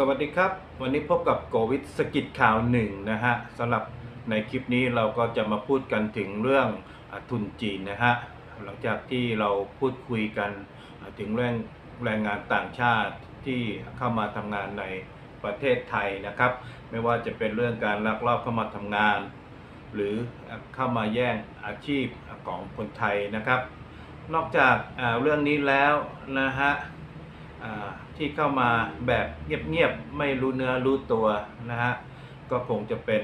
สวัสดีครับ วันนี้พบกับโกวิทสกิจข่าวหนึ่งนะฮะสำหรับในคลิปนี้เราก็จะมาพูดกันถึงเรื่องทุนจีนนะฮะหลังจากที่เราพูดคุยกันถึงเรื่องแรงงานต่างชาติที่เข้ามาทำงานในประเทศไทยนะครับ ไม่ว่าจะเป็นเรื่องการลักลอบเข้ามาทำงาน หรือเข้ามาแย่งอาชีพของคนไทยนะครับ นอกจากเรื่องนี้แล้วนะฮะ ที่เข้ามาแบบเงียบๆไม่รู้เนื้อรู้ตัวนะฮะก็คงจะเป็น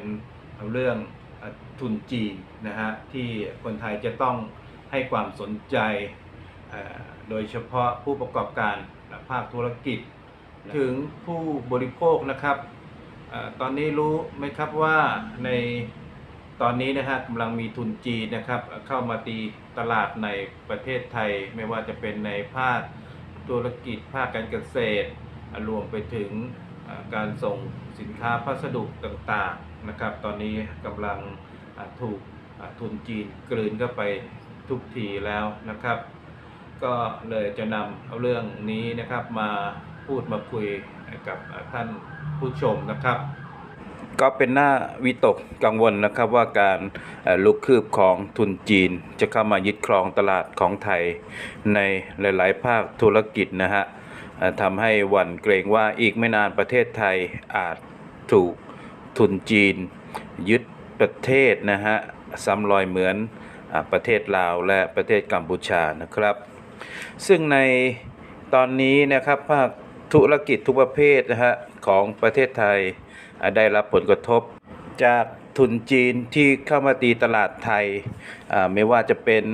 เรื่องทุนจีนนะฮะที่คนไทยจะต้องให้ความสนใจโดยเฉพาะผู้ประกอบการภาคธุรกิจ ถึงผู้บริโภคนะครับตอนนี้รู้ไหมครับว่าในตอนนี้นะฮะกำลังมีทุนจีนนะครับเข้ามาตีตลาดในประเทศไทยไม่ว่าจะเป็นในภาค ธุรกิจภาคการเกษตร รวมไปถึงการส่งสินค้าพัสดุต่างๆนะครับ ตอนนี้กำลังถูกทุนจีนกลืนเข้าไปทุกทีแล้วนะครับ ก็เลยจะนำเอาเรื่องนี้นะครับมาพูดมาคุยกับท่านผู้ชมนะครับ ก็เป็นหน้าวิตกกังวลนะครับว่าการลุกคืบของทุนจีน จะเข้ามายึดครองตลาดของไทยในหลาย ๆ ภาคธุรกิจนะฮะทำให้หวั่นเกรงว่าอีกไม่นานประเทศไทยอาจถูกทุนจีน ยึดประเทศนะฮะซ้ำรอยเหมือนอประเทศลาวและประเทศกัมพูชานะครับ ซึ่งในตอนนี้นะครับภาค ธุรกิจทุกประเภทนะฮะของประเทศไทยได้รับผลกระทบจากทุนจีนที่เข้ามาตีตลาดไทย ไม่ว่าจะเป็น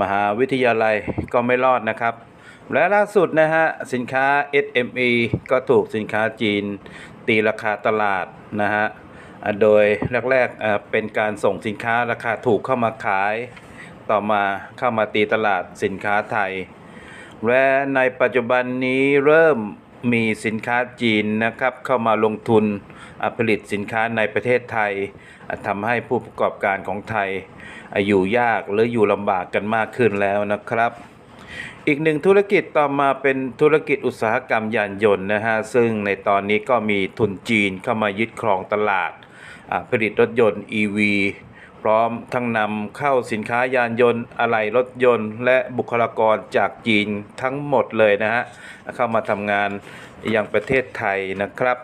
มหาวิทยาลัยก็ไม่รอดนะครับ และล่าสุดนะฮะ สินค้า SME ก็ถูกสินค้าจีนตีราคาตลาดนะฮะ โดยแรกๆเป็นการส่งสินค้าราคาถูกเข้ามาขาย ต่อมาเข้ามาตีตลาดสินค้าไทย และในปัจจุบันนี้เริ่ม มีสินค้าจีนนะครับเข้ามาลงทุนผลิตสินค้าในประเทศไทยอ่าทำให้ผู้ประกอบการของไทยอยู่ยากหรืออยู่ลำบากกันมากขึ้นแล้วนะครับ อีกหนึ่งธุรกิจต่อมาเป็นธุรกิจอุตสาหกรรมยานยนต์นะฮะซึ่งในตอนนี้ก็มีทุนจีนเข้ามายึดครองตลาดผลิตรถยนต์ EV พร้อมทั้งนำเข้าสินค้ายานยนต์อะไหล่รถยนต์ และบุคลากรจากจีนทั้งหมดเลยนะฮะเข้ามาทำงานอย่างประเทศไทยนะครับ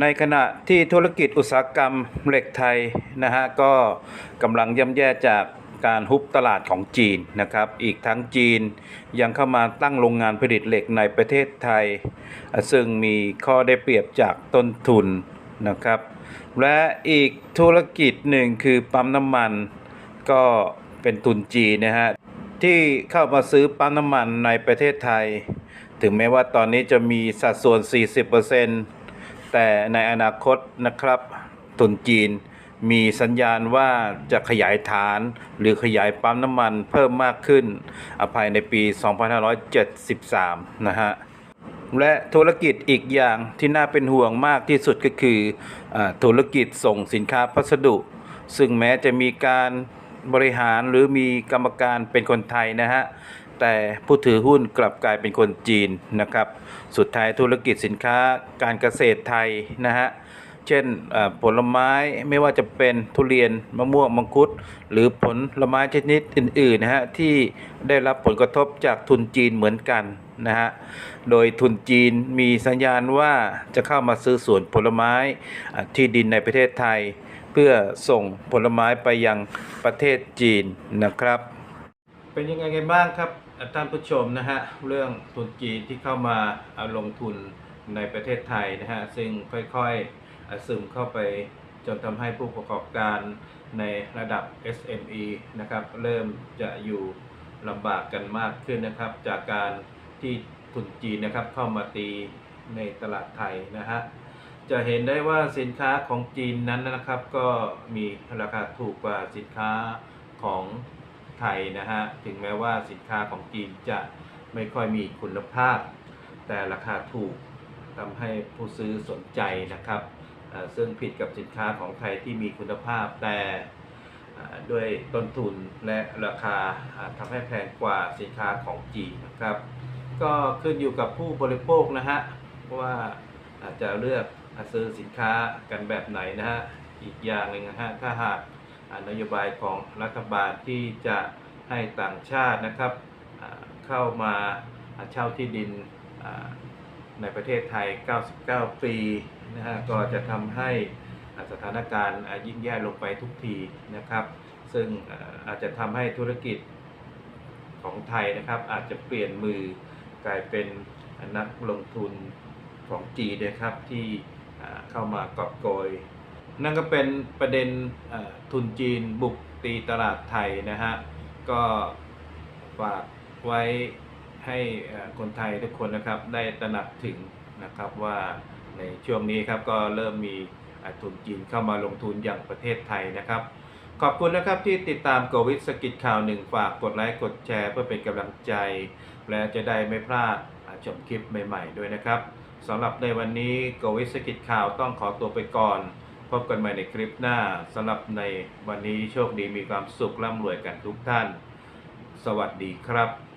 ในขณะที่ธุรกิจอุตสาหกรรมเหล็กไทยนะฮะก็กำลังย่ำแย่จากการฮุบตลาดของจีนนะครับ อีกทั้งจีนยังเข้ามาตั้งโรงงานผลิตเหล็กในประเทศไทย ซึ่งมีข้อได้เปรียบจากต้นทุนนะครับ และอีกธุรกิจหนึ่งคือปั๊มน้ำมันก็เป็นทุนจีนนะฮะที่เข้ามาซื้อปั๊มน้ำมันในประเทศไทย ถึงแม้ว่าตอนนี้จะมีสัดส่วน 40%แต่ในอนาคตนะครับทุนจีนมีสัญญาณว่าจะขยายฐานหรือขยายปั๊มน้ำมันเพิ่มมากขึ้นอภายในปี 2573 นะฮะ และธุรกิจอีกอย่างที่น่าเป็นห่วงมากที่สุดก็คืออธุรกิจส่งสินค้าพัสดุ ซึ่งแม้จะมีการบริหารหรือมีกรรมการเป็นคนไทยนะฮะแต่ผู้ถือหุ้นกลับกลายเป็นคนจีนนะครับ สุดท้ายธุรกิจสินค้าการเกษตรไทยนะฮะ เช่นผลไม้ไม่ว่าจะเป็นทุเรียนมะม่วงมังคุด หรือผลไม้ชนิดอื่นๆนะฮะที่ได้รับผลกระทบจากทุนจีนเหมือนกันนะฮะโดยทุนจีนมีสัญญาณว่าจะเข้ามาซื้อสวนผลไม้ที่ดินในประเทศไทย เพื่อส่งผลไม้ไปยังประเทศจีนนะครับ เป็นยังไงกันบ้างครับท่านผู้ชมนะฮะเรื่องทุนจีนที่เข้ามาเอาลงทุนในประเทศไทยนะฮะซึ่งค่อยๆ ซึมเข้าไปจนทำให้ผู้ประกอบการในระดับ SME นะครับเริ่มจะอยู่ลำบากกันมากขึ้นนะครับ จากการที่ทุนจีนนะครับเข้ามาตีในตลาดไทยนะฮะจะเห็นได้ว่าสินค้าของจีนนั้นนะครับก็มีราคาถูกกว่าสินค้าของไทยนะฮะถึงแม้ว่าสินค้าของจีนจะไม่ค่อยมีคุณภาพ แต่ราคาถูกทำให้ผู้ซื้อสนใจนะครับ ซึ่งผิดกับสินค้าของไทยที่มีคุณภาพแต่ด้วยต้นทุนและราคาทำให้แพงกว่าสินค้าของจีนนะครับ ก็ขึ้นอยู่กับผู้บริโภคนะฮะว่าอาจจะเลือกซื้อสินค้ากันแบบไหนนะฮะอีกอย่างหนึ่งนะฮะถ้าหากนโยบายของรัฐบาลที่จะให้ต่างชาตินะครับเข้ามาเช่าที่ดินในประเทศไทย 99 ปี นะฮะก็จะทำให้สถานการณ์ยิ่งแย่ลงไปทุกทีนะครับ ซึ่งอาจจะทำให้ธุรกิจของไทยนะครับอาจจะเปลี่ยนมือกลายเป็นนักลงทุนของจีนนะครับที่เข้ามากอบโกย นั่นก็เป็นประเด็นทุนจีนบุกตีตลาดไทยนะฮะก็ฝากไว้ให้คนไทยทุกคนนะครับได้ตระหนักถึงนะครับว่า ในช่วงนี้ครับก็เริ่มมีอ่อทุนจีนเข้ามาลงทุนอย่างประเทศไทยนะครับ ขอบคุณนะครับที่ติดตามโกวิดสกิจข่าวหนึ่งฝากกดไลค์กดแชร์เพื่อเป็นกำลังใจ และจะได้ไม่พลาดชมคลิปใหม่ๆด้วยนะครับสำหรับในวันนี้โกวิดสกิจข่าวต้องขอตัวไปก่อน พบกันใหม่ในคลิปหน้าสำหรับในวันนี้โชคดีมีความสุขร่ำรวยกันทุกท่าน สวัสดีครับ